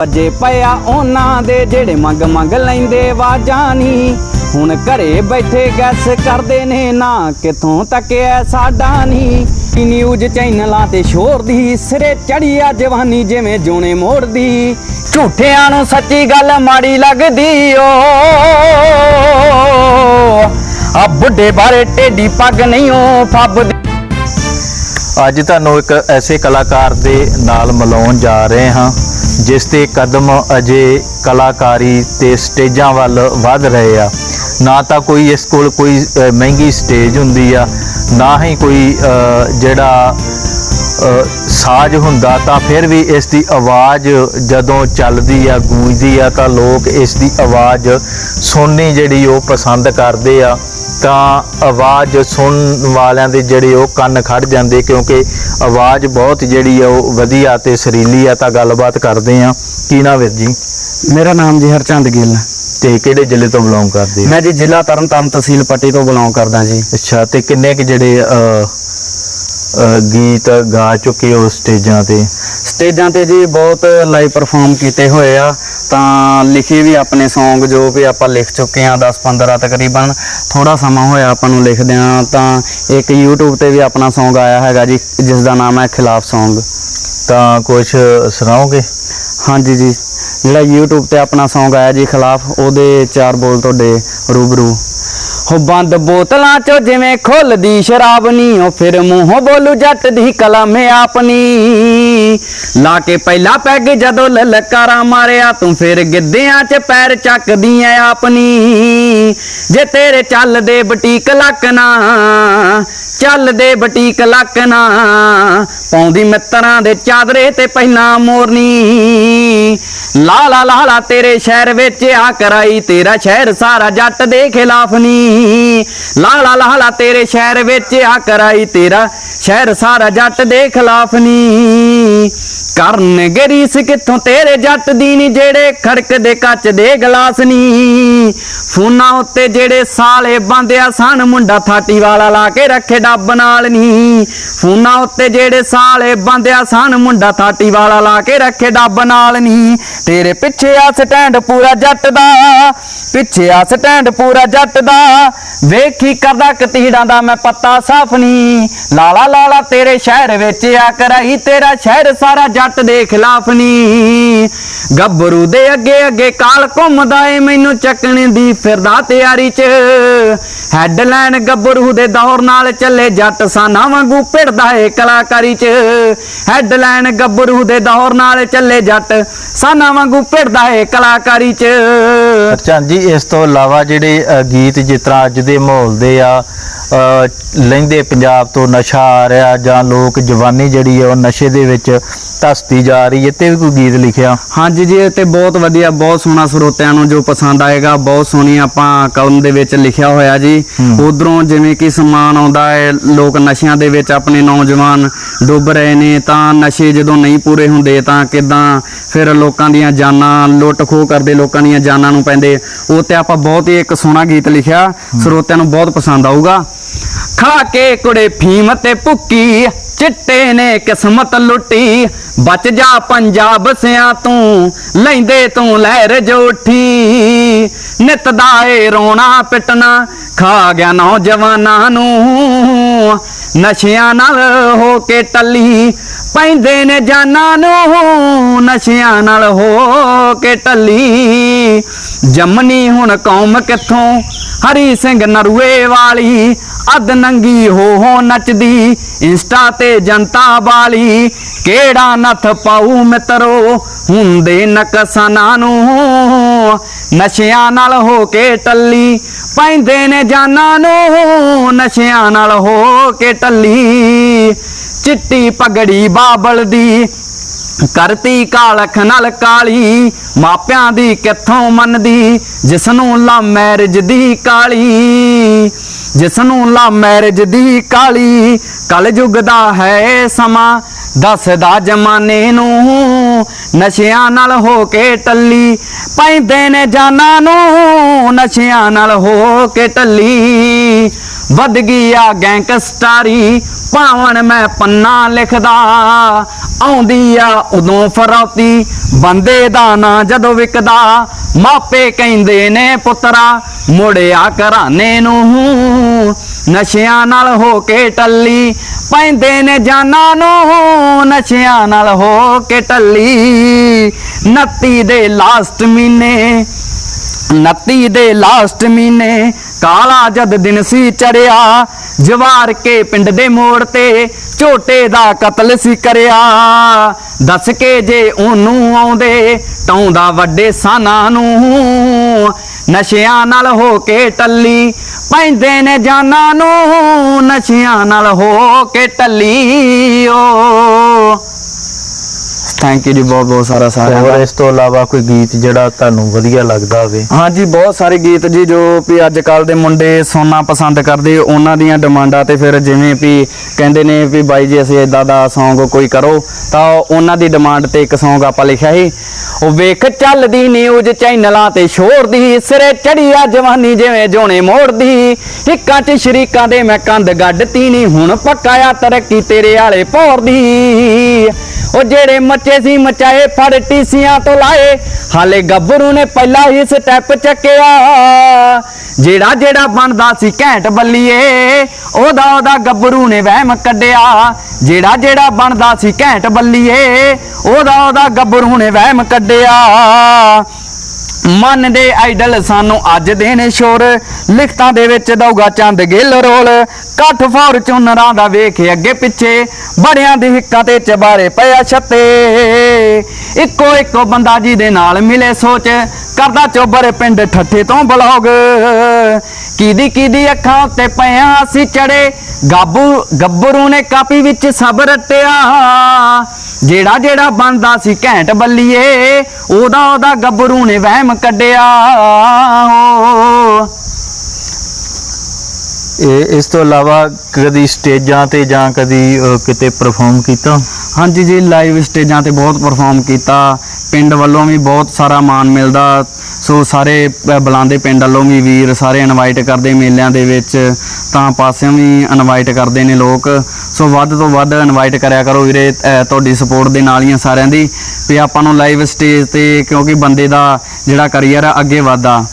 ਵੱਜੇ ਪਿਆ ਉਹਨਾਂ ਦੇ, ਜਿਹੜੇ ਮੰਗ ਮੰਗ ਲੈਂਦੇ ਵਾਜਾਂ ਨੀ। ਹੁਣ ਘਰੇ ਬੈਠੇ ਗੈਸ ਕਰਦੇ ਨੇ ਨਾ ਕਿਥੋਂ ਤੱਕਿਆ ਸਾਡਾ ਨੀ। ਨਿਊਜ਼ ਚੈਨਲਾਂ ਤੇ ਸ਼ੋਰ ਦੀ, ਸਿਰੇ ਚੜੀ ਆ ਜਵਾਨੀ ਜਿਵੇਂ ਜੋਨੇ ਮੋੜਦੀ। ਝੂਠਿਆਂ ਨੂੰ ਸੱਚੀ ਗੱਲ ਮਾੜੀ ਲੱਗਦੀ ਓ। ਆ ਬੁੱਢੇ ਬਾਰੇ ਟੇਡੀ ਪੱਗ ਨਹੀਂ ਓ ਫੱਬਦੀ। ਅੱਜ ਤੁਹਾਨੂੰ ਇੱਕ ਐਸੇ ਕਲਾਕਾਰ ਦੇ ਨਾਲ ਮਿਲਾਉਣ ਜਾ ਰਹੇ ਹਾਂ, ਜਿਸ ਦੇ ਕਦਮ ਅਜੇ ਕਲਾਕਾਰੀ ਤੇ ਸਟੇਜਾਂ ਵੱਲ ਵਧ ਰਹੇ ਆ। ਨਾ ਤਾਂ ਕੋਈ ਇਸ ਕੋਲ ਕੋਈ ਮਹਿੰਗੀ ਸਟੇਜ ਹੁੰਦੀ ਆ, ਨਾ ਹੀ ਕੋਈ ਜਿਹੜਾ ਸਾਜ਼ ਹੁੰਦਾ, ਤਾਂ ਫਿਰ ਵੀ ਇਸ ਦੀ ਆਵਾਜ਼ ਜਦੋਂ ਚੱਲਦੀ ਆ, ਗੂੰਜਦੀ ਆ, ਤਾਂ ਲੋਕ ਇਸ ਦੀ ਆਵਾਜ਼ ਸੁਣਨੀ ਜਿਹੜੀ ਉਹ ਪਸੰਦ ਕਰਦੇ ਆ। ਤਾਂ ਆਵਾਜ਼ ਸੁਣਨ ਵਾਲਿਆਂ ਦੇ ਜਿਹੜੇ ਉਹ ਕੰਨ ਖੜ ਜਾਂਦੇ ਕਿਉਂਕਿ ਆਵਾਜ਼ ਬਹੁਤ ਜਿਹੜੀ ਆ ਉਹ ਵਧੀਆ ਤੇ ਸੁਰੀਲੀ ਆ ਤਾਂ ਗੱਲਬਾਤ ਕਰਦੇ ਆ ਕੀ ਨਾ ਵੀਰ ਜੀ? ਮੇਰਾ ਨਾਮ ਜੀ ਹਰਚੰਦ ਗਿੱਲ। ਤੇ ਕਿਹੜੇ ਜ਼ਿਲ੍ਹੇ ਤੋਂ ਬਿਲੋਂਗ ਕਰਦੇ ਹੋ? ਮੈਂ ਜੀ ਜ਼ਿਲ੍ਹਾ ਤਰਨਤਾਰਨ ਤਹਿਸੀਲ ਪੱਟੀ ਤੋਂ ਬਿਲੋਂਗ ਕਰਦਾ ਜੀ। ਅੱਛਾ ਤੇ ਕਿੰਨੇ ਕੁ ਜਿਹੜੇ ਅ, ਅ, ਗੀਤ ਗਾ ਚੁੱਕੇ ਹੋ ਸਟੇਜਾਂ ਤੇ? ਸਟੇਜਾਂ ਤੇ ਜੀ ਬਹੁਤ ਲਾਈਵ ਪਰਫਾਰਮ ਕੀਤੇ ਹੋਏ ਆ। ਤਾਂ ਲਿਖੇ ਵੀ ਆਪਣੇ Song ਜੋ ਵੀ ਆਪਾਂ ਲਿਖ ਚੁੱਕੇ ਆ 10 15 ਤਕਰੀਬਨ ਥੋੜਾ ਸਮਾਂ ਹੋਇਆ ਆਪਾਂ ਨੂੰ ਲਿਖਦਿਆਂ ਤਾਂ ਇੱਕ YouTube ਤੇ ਵੀ ਆਪਣਾ Song ਆਇਆ ਹੈਗਾ ਜੀ ਜਿਸ ਦਾ ਨਾਮ ਹੈ ਖਿਲਾਫ Song ਤਾਂ ਕੁਝ ਸੁਣਾਓਗੇ? ਹਾਂਜੀ ਜੀ ਜਿਹੜਾ YouTube ਤੇ ਆਪਣਾ Song ਆਇਆ ਜੀ ਖਿਲਾਫ ਉਹਦੇ ਚਾਰ ਬੋਲ ਤੁਹਾਡੇ ਰੂਬਰੂ। ਹੋ ਬੰਦ ਬੋਤਲਾਂ ਚੋਂ ਜਿਵੇਂ ਖੁੱਲਦੀ ਸ਼ਰਾਬ ਨੀ ਉਹ ਫਿਰ ਮੂੰਹੋਂ ਬੋਲੂ ਜੱਟ ਦੀ ਕਲਮ ਆਪਣੀ। ਲਾ ਕੇ ਪਹਿਲਾ ਪੈਗ ਜਦੋਂ ਲਲਕਾਰਾ ਮਾਰਿਆ, ਤੂੰ ਫਿਰ ਗਿੱਧਿਆਂ 'ਚ ਪੈਰ ਚੱਕਦੀ ਐ ਆਪਣੀ। ਜੇ ਤੇਰੇ ਚੱਲਦੇ ਬਟੀਕ ਲੱਕਣਾ ਚੱਲਦੇ ਬਟੀਕ ਲੱਕਣਾ ਪਾਉਂਦੀ ਮਿੱਤਰਾਂ ਦੇ ਚਾਦਰੇ ਤੇ ਪਹਿਲਾਂ ਮੋਰਨੀ। ਲਾ ਲਾ ਲਾ ਲਾ, ਤੇਰੇ ਸ਼ਹਿਰ ਵਿੱਚ ਆ ਕਰਾਈ, ਤੇਰਾ ਸ਼ਹਿਰ ਸਾਰਾ ਜੱਟ ਦੇ ਖਿਲਾਫ ਨੀ। ਲਾ ਲਾ ਲਾ ਲਾ, ਤੇਰੇ ਸ਼ਹਿਰ ਵਿੱਚ ਆ ਕਰਾਈ, ਤੇਰਾ ਸ਼ਹਿਰ ਸਾਰਾ ਜੱਟ ਦੇ ਖਿਲਾਫ ਨੀ। ਕਰਨ ਰੀਸ ਕਿੱਥੋਂ ਤੇਰੇ ਜੱਟ ਦੀ ਨੀ ਜਿਹੜੇ ਖੜਕਦੇ ਕੱਚ ਦੇ ਗਲਾਸ ਨੀ। ਫੋਨਾਂ ਉੱਤੇ ਜਿਹੜੇ ਸਾਲੇ ਬੰਦਿਆ ਸਨ, ਮੁੰਡਾ ਥਾਟੀ ਵਾਲਾ ਲਾ ਕੇ ਰੱਖੇ ਡੱਬ ਨਾਲ ਨੀ। ਫੋਨਾਂ ਉੱਤੇ ਜਿਹੜੇ ਸਾਲੇ ਬੰਦਿਆ ਸਨ, ਮੁੰਡਾ ਥਾਟੀ ਵਾਲਾ ਲਾ ਕੇ ਰੱਖੇ ਡੱਬ ਨਾਲ ਨੀ। ਤੇਰੇ ਪਿੱਛੇ ਆ ਸਟੈਂਡ ਪੂਰਾ ਜੱਟ ਦਾ ਪਿੱਛੇ ਆ ਸਟੈਂਡ ਪੂਰਾ ਜੱਟ ਦਾ। ਵੇਖੀ ਕਰਦਾ ਕਤੀੜਾਂ ਦਾ ਮੈਂ ਪੱਤਾ ਸਾਫ਼ ਨੀ। ਲਾਲਾ ਲਾਲਾ ਤੇਰੇ ਸ਼ਹਿਰ ਵਿੱਚ ਆ, ਕਰਾਈ ਤੇਰਾ ਸ਼ਹਿਰ ਸਾਰਾ ਜੱਟ ਦੇ ਖਿਲਾਫ ਨਹੀਂ ਗੱਭਰੂ ਦੇ ਅੱਗੇ ਅੱਗੇ ਕਾਲ ਘੁੰਮਦਾ ਏ, ਮੈਨੂੰ ਚੱਕਣ ਦੀ ਫਿਰਦਾ ਤਿਆਰੀ 'ਚ। ਹੈਡਲਾਈਨ ਗੱਭਰੂ ਦੇ ਦੌਰ ਨਾਲ ਚੱਲੇ ਜੱਟ ਸਾਨਾ ਵਾਂਗੂ ਭਿੜਦਾ ਏ ਕਲਾਕਾਰੀ 'ਚ। ਹੈਡਲਾਈਨ ਗੱਭਰੂ ਦੇ ਦੌਰ ਨਾਲ ਚੱਲੇ ਜੱਟ ਸਾਨਾ ਵਾਂਗੂ ਭਿੜਦਾ ਏ ਕਲਾਕਾਰੀ 'ਚ। ਅੱਛਾ ਜੀ, ਇਸ ਤੋਂ ਇਲਾਵਾ ਜਿਹੜੇ ਗੀਤ ਜਿਸ ਤਰ੍ਹਾਂ ਅੱਜ ਦੇ ਮਾਹੌਲ ਦੇ ਆ ਲੈਂਦੇ ਪੰਜਾਬ ਤੋਂ ਨਸ਼ਾ ਆ ਰਿਹਾ ਜਾਂ ਲੋਕ ਜਵਾਨੀ ਜਿਹੜੀ ਆ ਉਹ ਨਸ਼ੇ ਦੇ ਵਿੱਚ ਧਸਤੀ ਜਾ ਰਹੀ ਹੈ, ਤੇ ਵੀ ਕੋਈ ਗੀਤ ਲਿਖਿਆ ਹਾਂਜੀ ਜੀ ਇਹ ਤੇ ਬਹੁਤ ਵਧੀਆ ਬਹੁਤ ਸੋਹਣਾ ਸਰੋਤਿਆਂ ਨੂੰ ਜੋ ਪਸੰਦ ਆਏਗਾ ਬਹੁਤ ਸੋਹਣੀ ਆਪਾਂ ਕਲਮ ਦੇ ਵਿੱਚ ਲਿਖਿਆ ਹੋਇਆ ਜੀ। ਉਧਰੋਂ ਜਿਵੇਂ ਕਿ ਸਮਾਨ ਆਉਂਦਾ ਹੈ ਲੋਕ ਨਸ਼ਿਆਂ ਦੇ ਵਿੱਚ ਆਪਣੇ ਨੌਜਵਾਨ ਡੁੱਬ ਰਹੇ ਨੇ ਤਾਂ ਨਸ਼ੇ ਜਦੋਂ ਨਹੀਂ ਪੂਰੇ ਹੁੰਦੇ ਤਾਂ ਕਿਦਾਂ ਫਿਰ ਲੋਕਾਂ ਦੀਆਂ ਜਾਨਾਂ ਲੁੱਟ ਖੋਹ ਕਰਦੇ ਲੋਕਾਂ ਦੀਆਂ ਜਾਨਾਂ ਨੂੰ ਪੈਂਦੇ। ਉਹ ਤੇ ਆਪਾਂ ਬਹੁਤ ਹੀ ਇੱਕ ਸੋਹਣਾ ਗੀਤ ਲਿਖਿਆ ਸਰੋਤਿਆਂ ਨੂੰ ਬਹੁਤ ਪਸੰਦ ਆਊਗਾ। ਖਾ ਕੇ ਕੁੜੇ ਫੀਮ ਤੇ ਭੁੱਕੀ ਚਿੱਟੇ ਨੇ ਕਿਸਮਤ ਲੁੱਟੀ, ਬਚ ਜਾ ਪੰਜਾਬ ਸਿਆਂ ਤੂੰ, ਲੈਂਦੇ ਤੂੰ ਲਹਿਰ ਜੋਠੀ। ਨਿਤ ਦਾ ਏ ਰੋਣਾ ਪਿਟਣਾ, ਖਾ ਗਿਆ ਨੌਜਵਾਨਾਂ ਨੂੰ। ਨਸ਼ਿਆਂ ਨਾਲ ਹੋ ਕੇ ਟੱਲੀ, ਪੈਂਦੇ ਨੇ ਜਾਨਾਂ ਨੂੰ। ਨਸ਼ਿਆਂ ਨਾਲ ਹੋ ਕੇ ਟੱਲੀ। ਜੰਮਨੀ ਹੁਣ ਕੌਮ ਕਿੱਥੋਂ? ਹਰੀ ਸਿੰਘ ਨਰੂਏ ਵਾਲੀ, ਅੱਧ ਨੰਗੀ ਹੋ ਹੋ ਨੱਚਦੀ, ਇੰਸਟਾ ਤੇ ਜਨਤਾ ਵਾਲੀ ਕਿਹੜਾ ਨੱਥ ਪਾਉ ਮਿੱਤਰੋ? ਹੁੰਦੇ ਨਕਸਾਨਾਂ ਨੂੰ ਨਸ਼ਿਆਂ ਨਾਲ ਹੋ ਕੇ ਟੱਲੀ, ਪੈਂਦੇ ਨੇ ਜਾਨਾਂ ਨੂੰ ਨਸ਼ਿਆਂ ਨਾਲ ਹੋ ਕੇ ਟੱਲੀ। ਚਿੱਟੀ ਪਗੜੀ ਬਾਬਲ ਦੀ ਕਰਤੀ ਕਾਲਖ ਨਾਲ ਕਾਲੀ, ਮਾਪਿਆਂ ਦੀ ਕਿੱਥੋਂ ਮੰਨਦੀ? ਜਿਸ ਨੂੰ ਲਾ ਮੈਰਿਜ ਦੀ ਕਾਲੀ ਜਿਸ ਨੂੰ ਲਾ ਮੈਰਿਜ ਦੀ ਕਾਲੀ ਕਲ ਯੁਗ ਦਾ ਹੈ ਸਮਾਂ, ਦੱਸਦਾ ਜਮਾਨੇ ਨੂੰ ਨਸ਼ਿਆਂ ਨਾਲ ਹੋ ਕੇ ਟੱਲੀ, ਪੈਂਦੇ ਨੇ ਜਾਨਾਂ ਨੂੰ ਨਸ਼ਿਆਂ ਨਾਲ ਹੋ ਕੇ ਟੱਲੀ। ਵੱਧ ਗਈ ਆ ਗੈਂਗਸਟਰੀ ਮੈਂ ਪੰਨਾ ਲਿਖਦਾ, ਆਉਂਦੀ ਆ ਉਦੋਂ ਫਰੌਤੀ, ਬੰਦੇ ਦਾ ਨਾਂ ਜਦੋਂ ਵਿਕਦਾ, ਮਾਪੇ ਕਹਿੰਦੇ ਨੇ ਪੁੱਤਰਾ, ਮੁੜਿਆ ਘਰਾਨੇ ਨੂੰ। ਨਸ਼ਿਆਂ ਨਾਲ ਹੋ ਕੇ ਟੱਲੀ, ਪੈਂਦੇ ਨੇ ਜਾਨਾਂ ਨੂੰ ਨਸ਼ਿਆਂ ਨਾਲ ਹੋ ਕੇ ਟੱਲੀ। 29 ਦੇ ਲਾਸਟ ਮਹੀਨੇ 29 ਦੇ ਲਾਸਟ ਮਹੀਨੇ, ਕਾਲਾ ਜਦ ਦਿਨ ਸੀ ਚੜਿਆ, ਜਵਾਰ ਕੇ ਪਿੰਡ ਦੇ ਮੋੜ ਤੇ ਝੋਟੇ ਦਾ ਕਤਲ ਸੀ ਕਰਿਆ। ਦੱਸ ਕੇ ਜੇ ਉਹਨੂੰ ਆਉਂਦੇ, ਟਾਉਂਦਾ ਵੱਡੇ ਸਾਨਾਂ ਨੂੰ। ਨਸ਼ਿਆਂ ਨਾਲ ਹੋ ਕੇ ਟੱਲੀ। ਪੈਂਦੇ ਨੇ ਜਾਨਾਂ ਨੂੰ ਨਸ਼ਿਆਂ ਨਾਲ ਹੋ ਕੇ ਟੱਲੀ ਓ। ਥੈਂਕ ਯੂ ਜੀ ਬਹੁਤ ਬਹੁਤ ਸਾਰਾ ਸਾਰਿਆਂ ਦਾ। ਹੋਰ ਇਸ ਤੋਂ ਇਲਾਵਾ ਕੋਈ ਗੀਤ ਜਿਹੜਾ ਤੁਹਾਨੂੰ ਵਧੀਆ ਲੱਗਦਾ ਹੋਵੇ? ਹਾਂਜੀ ਬਹੁਤ ਸਾਰੇ ਗੀਤ ਜੀ ਜੋ ਵੀ ਅੱਜ ਕੱਲ ਦੇ ਮੁੰਡੇ ਸੁਣਨਾ ਪਸੰਦ ਕਰਦੇ ਉਹਨਾਂ ਦੀਆਂ ਡਿਮਾਂਡਾਂ ਤੇ ਫਿਰ ਜਿਵੇਂ ਵੀ ਕਹਿੰਦੇ ਨੇ ਵੀ ਬਾਈ ਜੀ ਅਸੀਂ ਇਦਾਂ ਦਾ Song ਕੋਈ ਕਰੋ ਤਾਂ ਉਹਨਾਂ ਦੀ ਡਿਮਾਂਡ ਤੇ ਇੱਕ Song ਆਪਾਂ ਲਿਖਿਆ ਸੀ। ਉਹ ਵੇਖ ਚੱਲਦੀ ਨਿਊਜ਼ ਚੈਨਲਾਂ ਤੇ ਸ਼ੋਰ ਦੀ ਸਿਰੇ ਚੜੀ ਆ ਜਵਾਨੀ ਜਿਵੇਂ ਜੋਣੇ ਮੋੜਦੀ। ਹਿੱਕਾਂ 'ਚ ਸ਼ਰੀਕਾਂ ਦੇ ਮੈਂ ਕੰਧ ਗੱਡਤੀ ਨਹੀਂ ਹੁਣ ਪੱਕਾਇਆ ਤਰੱਕੀ ਤੇਰੇ ਵਾਲੇ ਭੌਰਦੀ ਉਹ ਜਿਹੜੇ ਮੱਚੇ ਸੀ ਮਚਾਏ, ਫੜ ਟੀਸੀਆਂ ਤੋਂ ਲਾਏ। ਹਾਲੇ ਗੱਭਰੂ ਨੇ ਪਹਿਲਾ ਹੀ ਸਟੈਪ ਚੱਕਿਆ। ਜਿਹੜਾ ਜਿਹੜਾ ਬਣਦਾ ਸੀ ਘੈਂਟ ਬੱਲੀਏ, ਉਹਦਾ ਉਹਦਾ ਗੱਭਰੂ ਨੇ ਵਹਿਮ ਕੱਢਿਆ। ਜਿਹੜਾ ਜਿਹੜਾ ਬਣਦਾ ਸੀ ਘੈਂਟ ਬੱਲੀਏ, ਉਹਦਾ ਉਹਦਾ ਗੱਭਰੂ ਨੇ ਵਹਿਮ ਕੱਢਿਆ। ਮਨ ਦੇ ਆਈਡਲ ਸਾਨੂੰ ਅੱਜ ਦੇ ਨੇ ਸ਼ੋਰ। ਲਿਖਤਾਂ ਦੇ ਵਿੱਚ ਦਊਗਾ ਚੰਦ ਗਿੱਲ ਰੋਲ। ਕੱਠ ਫੋਰਚੂਨਰਾਂ ਦਾ ਵੇਖ ਅੱਗੇ ਪਿੱਛੇ। ਬੜਿਆਂ ਦੀ ਹਿੱਕਾਂ ਤੇ ਚਬਾਰੇ ਪਿਆ ਛੱਤੇ। ਇੱਕੋ ਇੱਕੋ ਬੰਦਾ ਜੀ ਦੇ ਨਾਲ ਮਿਲੇ ਸੋਚ। ਕਰਦਾ ਚੋਬਰ ਪਿੰਡ ਠੱਠੇ ਤੋਂ ਬਲੌਗ। ਕੀਦੀ ਕੀਦੀ ਅੱਖਾਂ ਉੱਤੇ ਪਿਆ ਅਸੀਂ ਚੜੇ, ਗਾਬੂ ਗੱਭਰੂ ਨੇ ਕਾਪੀ ਵਿੱਚ ਸਬਰ ਰਟਿਆ। ਜਿਹੜਾ ਜਿਹੜਾ ਬਣਦਾ ਸੀ ਘੈਂਟ ਬੱਲੀਏ, ਉਹਦਾ ਉਹਦਾ ਗੱਭਰੂ ਨੇ ਵਹਿਮ ਕੱਢਿਆ। ਇਹ ਇਸ ਤੋਂ ਇਲਾਵਾ ਕਦੀ ਸਟੇਜਾਂ ਤੇ ਜਾਂ ਕਦੀ ਅਹ, ਕਿਤੇ ਪਰਫਾਰਮ ਕੀਤਾ? ਹਾਂਜੀ ਜੀ ਲਾਈਵ ਸਟੇਜਾਂ ਤੇ ਬਹੁਤ ਪਰਫਾਰਮ ਕੀਤਾ। ਪਿੰਡ ਵੱਲੋਂ ਵੀ ਬਹੁਤ ਸਾਰਾ ਮਾਣ ਮਿਲਦਾ। ਸੋ ਸਾਰੇ ਅ, ਬੁਲਾਉਂਦੇ ਪਿੰਡ ਵੱਲੋਂ ਵੀ ਵੀਰ ਸਾਰੇ ਇਨਵਾਈਟ ਕਰਦੇ ਮੇਲਿਆਂ ਦੇ ਵਿੱਚ। ਤਾਂ ਪਾਸਿਓਂ ਵੀ ਇਨਵਾਈਟ ਕਰਦੇ ਨੇ ਲੋਕ। ਸੋ ਵੱਧ ਤੋਂ ਵੱਧ ਇਨਵਾਈਟ ਕਰਿਆ ਕਰੋ ਵੀਰੇ ਅ, ਤੁਹਾਡੀ ਸਪੋਰਟ ਦੇ ਨਾਲ ਹੀ ਆ ਸਾਰਿਆਂ ਦੀ। ਵੀ ਆਪਾਂ ਨੂੰ ਲਾਈਵ ਸਟੇਜ ਤੇ ਕਿਉਂਕਿ ਬੰਦੇ ਦਾ ਜਿਹੜਾ ਕਰੀਅਰ ਆ ਅੱਗੇ ਵਧਦਾ।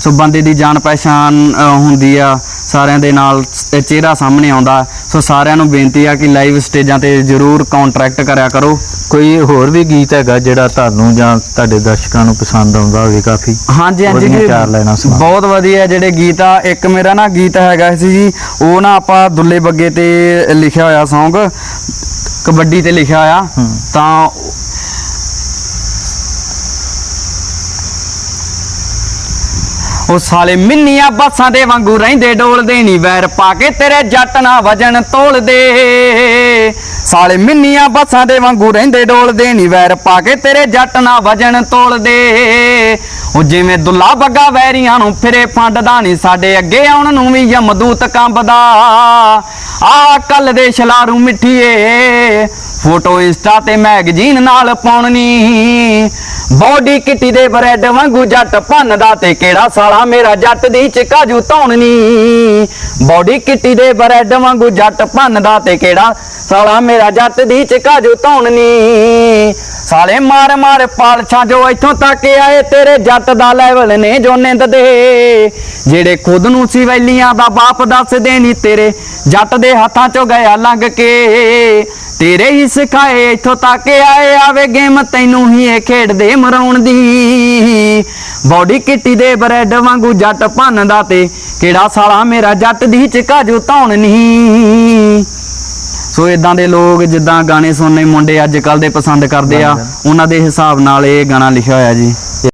ਸੋ ਬੰਦੇ ਦੀ ਜਾਣ ਪਛਾਣ ਅ, ਹੁੰਦੀ ਆ। ਸਾਰਿਆਂ ਦੇ ਨਾਲ ਚਿਹਰਾ ਸਾਹਮਣੇ ਆਉਂਦਾ। ਸੋ ਸਾਰਿਆਂ ਨੂੰ ਬੇਨਤੀ ਆ ਕਿ ਲਾਈਵ ਸਟੇਜਾਂ ਤੇ ਜਰੂਰ ਕੰਟਰੈਕਟ ਕਰਿਆ ਕਰੋ। ਕੋਈ ਹੋਰ ਵੀ ਗੀਤ ਹੈਗਾ ਜਿਹੜਾ ਤੁਹਾਨੂੰ ਜਾਂ ਤੁਹਾਡੇ ਦਰਸ਼ਕਾਂ ਨੂੰ ਪਸੰਦ ਆਉਂਦਾ ਹੋਵੇ ਕਾਫੀ? ਹਾਂਜੀ ਹਾਂਜੀ ਜੀ। ਚਾਰ ਲਾਈਨਾਂ ਸੁਣਾ। ਬਹੁਤ ਵਧੀਆ ਜਿਹੜੇ ਗੀਤ ਆ। ਇੱਕ ਮੇਰਾ ਨਾ ਗੀਤ ਹੈਗਾ ਸੀ ਜੀ ਉਹ ਨਾ ਆਪਾਂ ਦੁੱਲੇ ਬੱਗੇ ਤੇ ਲਿਖਿਆ ਹੋਇਆ Song ਕਬੱਡੀ ਤੇ ਲਿਖਿਆ ਹੂੰ। ਤਾਂ ਉਹ ਸਾਲੇ ਮਿੰਨੀਆਂ ਬਾਸਾਂ ਦੇ ਵਾਂਗੂ ਰਹਿੰਦੇ, ਡੋਲਦੇ ਨਹੀਂ ਵੈਰ ਪਾ ਕੇ ਤੇਰੇ ਜੱਟ ਨਾ ਵਜਨ ਤੋਲਦੇ। ਸਾਲੇ ਮਿੰਨੀਆਂ ਬਾਸਾਂ ਦੇ ਵਾਂਗੂ ਰਹਿੰਦੇ, ਡੋਲਦੇ ਨਹੀਂ ਵੈਰ ਪਾ ਕੇ ਤੇਰੇ ਜੱਟ ਨਾ ਵਜਨ ਤੋਲਦੇ। ਉਹ ਜਿਵੇਂ ਦੁੱਲਾ ਬੱਗਾ ਵੈਰੀਆਂ ਨੂੰ ਫਿਰੇ ਫੰਡਦਾ ਨਹੀਂ ਸਾਡੇ ਅੱਗੇ ਆਉਣ ਨੂੰ ਵੀ ਯਮਦੂਤ ਕੰਬਦਾ। ਆ ਕੱਲ ਦੇ ਛਲਾਰੂ ਮਿੱਠੀਏ ਫੋਟੋ ਇੰਸਟਾ ਤੇ ਮੈਗਜ਼ੀਨ ਨਾਲ ਪਾਉਣੀ। ਬੋਡੀ ਕਿੱਟੀ ਦੇ ਬ੍ਰੈਡ ਵਾਂਗੂ ਜੱਟ ਭੰਨਦਾ ਤੇ ਕਿਹੜਾ ਸਾਲਾ ਮੇਰਾ ਜੱਟ ਦੀ ਚਕਾਜੂ ਧੌਣਨੀ। ਬੋਡੀ ਕਿੱਟੀ ਦੇ ਬ੍ਰੈਡ ਵਾਂਗੂ ਜੱਟ ਭੰਨਦਾ ਤੇ ਕਿਹੜਾ ਸਾਲਾ ਮੇਰਾ ਜੱਟ ਦੀ ਚਕਾਜੂ ਧੌਣਨੀ। ਸਾਲੇ ਮਾਰ ਮਾਰ ਪਾਲਛਾਂ ਜੋ ਇੱਥੋਂ ਤੱਕ ਆਏ, ਤੇਰੇ ਜੱਟ ਦਾ ਲੈਵਲ ਨੇ ਜੋ ਨਿੰਦ ਦੇ। ਜਿਹੜੇ ਖੁਦ ਨੂੰ ਸੀ ਵੈਲੀਆਂ ਦਾ ਬਾਪ ਦੱਸਦੇ ਨਹੀਂ ਤੇਰੇ ਜੱਟ ਦੇ ਹੱਥਾਂ ਚੋਂ ਗਿਆ ਲੰਘ ਕੇ। ਤੇਰੇ ਹੀ ਸਿਖਾਏ ਇੱਥੋਂ ਤੱਕ ਆਏ, ਆਵੇ ਗੇਮ ਤੈਨੂੰ ਹੀ ਇਹ ਖੇਡਦੇ ਮਰਾਉਣ ਦੀ। ਬੋਡੀ ਕਿੱਟੀ ਦੇ ਬ੍ਰੈਡ ਵਾਂਗੂ ਜੱਟ ਭੰਨਦਾ ਤੇ ਕਿਹੜਾ ਸਾਲਾ ਮੇਰਾ ਜੱਟ ਦੀ ਚਕਾਜੂ ਧੌਣ ਨਹੀਂ ਸੋ ਇਦਾਂ ਦੇ ਲੋਕ ਜਿੱਦਾਂ ਗਾਣੇ ਸੁਣਨੇ ਮੁੰਡੇ ਅੱਜ ਕੱਲ ਦੇ ਪਸੰਦ ਕਰਦੇ ਆ ਉਹਨਾਂ ਦੇ ਹਿਸਾਬ ਨਾਲ ਇਹ ਗਾਣਾ ਲਿਖਿਆ ਹੋਇਆ ਜੀ।